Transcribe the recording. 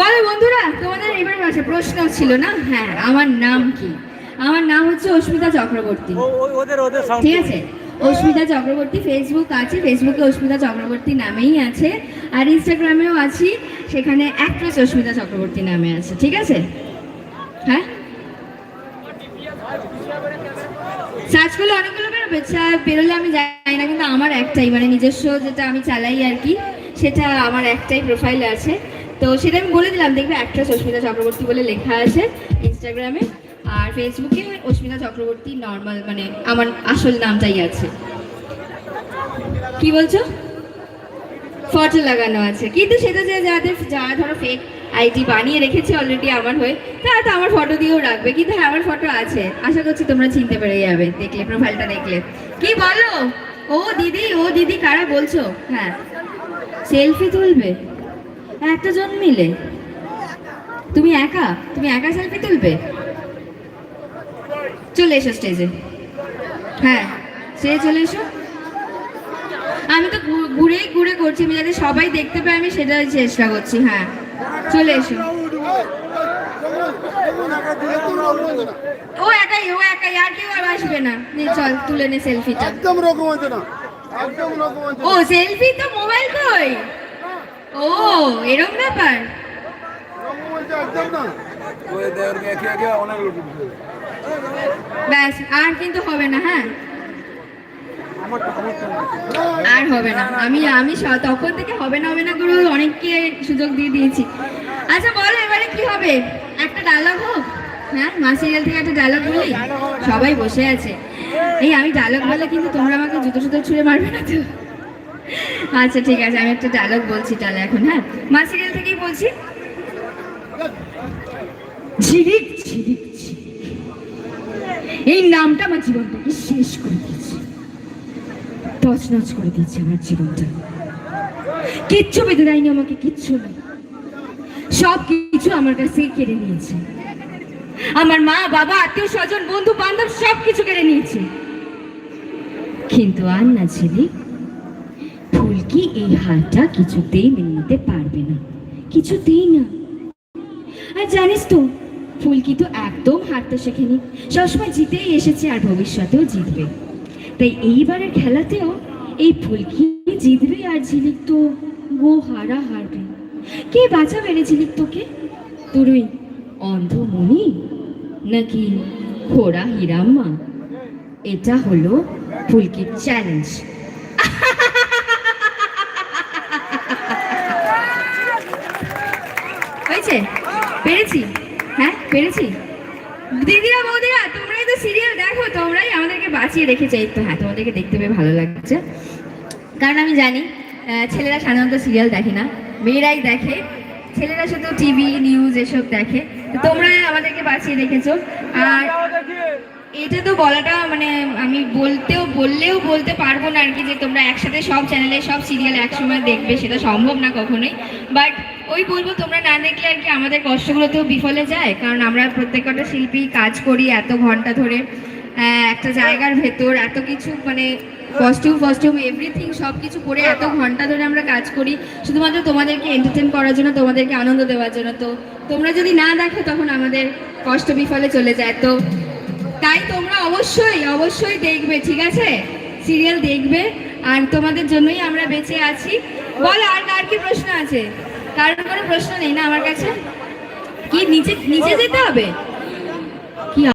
বলো বন্ধুরা তোমাদের এবার আছে প্রশ্ন ছিল না? হ্যাঁ আমার নাম কি? আমার নাম হচ্ছে অস্মিতা চক্রবর্তী। ঠিক আছে? অস্মিতা চক্রবর্তী ফেসবুক আছে ফেসবুকে অস্মিতা চক্রবর্তী নামেই আছে। আর ইনস্টাগ্রামেও আছি সেখানে অ্যাক্ট্রেস অস্মিতা চক্রবর্তী নামে আছে ঠিক আছে? হ্যাঁ? সার্চ করলে অনেকগুলো বেরোবে। বেরোলে আমি জানি না, কিন্তু আমার একটাই মানে নিজস্ব যেটা আমি চালাই আর কি, সেটা আমার একটাই প্রোফাইল আছে। তো সেটা আমি বলে দিলাম, দেখবে অ্যাক্ট্রেস অস্মিতা চক্রবর্তী বলে লেখা আছে ইনস্টাগ্রামে আর ফেসবুকে অস্মিতা চক্রবর্তী নর্মাল মানে আমার আসল নামটাই আছে। কি বলছো? ফটো লাগানো আছে। কিন্তু সেটা যে যাদের, যারা ধরো ফেক আইডি বানিয়ে রেখেছে অলরেডি আমার হয়ে। তারা তো আমার ফটো দিয়েও রাখবে, কিন্তু হ্যাঁ আমার ফটো আছে। আশা করছি তোমরা চিনতে পেরে যাবে, দেখলে প্রোফাইলটা দেখলে। কি বলো? ও দিদি ও দিদি, কারা বলছো? হ্যাঁ। সেলফি তুলবে? একটা জন মিলে? তুমি একা? তুমি একা সেলফি তুলবে? চলে এসো স্টেজে হ্যাঁ সে চলে এসো। আমি তো ঘু- ঘুরে ঘুরে করছি আমি যাতে সবাই দেখতে পাই আমি সেটাই চেষ্টা করছি হ্যাঁ। চলে এসো। ও একাই ও একাই আর কেউ আর আসবে না। নে চল তুলে নে সেলফিটা। একদম রকম হয়েছে না। একদম রকম হয়েছে। ও সেলফি তো মোবাইল কই? ও এরকম ব্যাপার? একদম না। ব্যাস আর কিন্তু হবে না হ্যাঁ? আর হবে না। আমি আমি তখন থেকে হবে না হবে না করে অনেককে সুযোগ দিয়ে দিয়েছি। আচ্ছা বলো এবারে কি হবে? একটা ডায়লগ হোক। হ্যাঁ মা সিরিয়াল থেকে একটা ডায়লগ বলি? সবাই বসে আছে। এই আমি ডায়লগ বলে কিন্তু তোমরা আমাকে জুতো সুতো ছুঁড়ে মারবে না তো। আচ্ছা ঠিক আছে, আমি একটা ডায়লগ বলছি তাহলে এখন হ্যাঁ? মা সিরিয়াল থেকেই বলছি। ঝিরিক ঝিরিক। এই নামটা আমার জীবনটাকে শেষ করে দিয়েছে। তছনছ করে দিয়েছে আমার জীবনটা। কিচ্ছু বেঁধে দেয়নি আমাকে, কিচ্ছু না সব কিছু আমার কাছ কেড়ে নিয়েছে। আমার মা, বাবা, আত্মীয় স্বজন, বন্ধু, বান্ধব সব কিছু কেড়ে নিয়েছে। কিন্তু আর না ছেলে ফুলকি এই হারটা কিছুতেই মেনে নিতে পারবে না। কিছুতেই না। আর জানিস তো ফুলকি তো একদম হারতে শেখেনি। সবসময় জিতেই এসেছে আর ভবিষ্যতেও জিতবে। তাই এইবারের খেলাতেও এই ফুলকি জিতবে আর ঝিলিক তো গো হারা হারবে। কে বাঁচাবে রে ঝিলিক তোকে তোর ওই অন্ধমণি নাকি খোড়া হিরাম্মা? এটা হলো ফুলকির চ্যালেঞ্জ হয়েছে? পেরেছি? হ্যাঁ পেরেছি? দিদিরা বৌদিরা তোমরাই তো সিরিয়াল দেখো, তোমরাই আমাদেরকে বাঁচিয়ে রেখেছে। তো হ্যাঁ তোমাদেরকে দেখতে পেয়ে ভালো লাগছে। কারণ আমি জানি ছেলেরা সাধারণত সিরিয়াল দেখে না, মেয়েরাই দেখে। ছেলেরা শুধু টিভি নিউজ এসব দেখে। তো তোমরাই আমাদেরকে বাঁচিয়ে রেখেছো। আর এটা তো বলাটা মানে আমি বলতেও, বললেও বলতে পারব না আর কি, যে তোমরা একসাথে সব চ্যানেলে সব সিরিয়াল একসময় দেখবে, সেটা সম্ভব না কখনোই। বাট ওই বলব, তোমরা না দেখলে আর কি আমাদের কষ্টগুলো তো বিফলে যায়, কারণ আমরা প্রত্যেকটা শিল্পী কাজ করি এত ঘণ্টা ধরে একটা জায়গার ভেতর, এত কিছু মানে কস্টিউম ফস্টিউম এভরিথিং সব কিছু করে এত ঘণ্টা ধরে আমরা কাজ করি, শুধুমাত্র তোমাদেরকে এন্টারটেন করার জন্য, তোমাদেরকে আনন্দ দেওয়ার জন্য। তো তোমরা যদি না দেখো, তখন আমাদের কষ্ট বিফলে চলে যায়। তো তাই তোমরা অবশ্যই অবশ্যই দেখবে, ঠিক আছে? সিরিয়াল দেখবে, আর তোমাদের জন্যই আমরা বেঁচে আছি। বলো, আর কার কি প্রশ্ন আছে? কারোর কোনো প্রশ্ন নেই না আমার কাছে? কি নিচে নিচে যেতে হবে?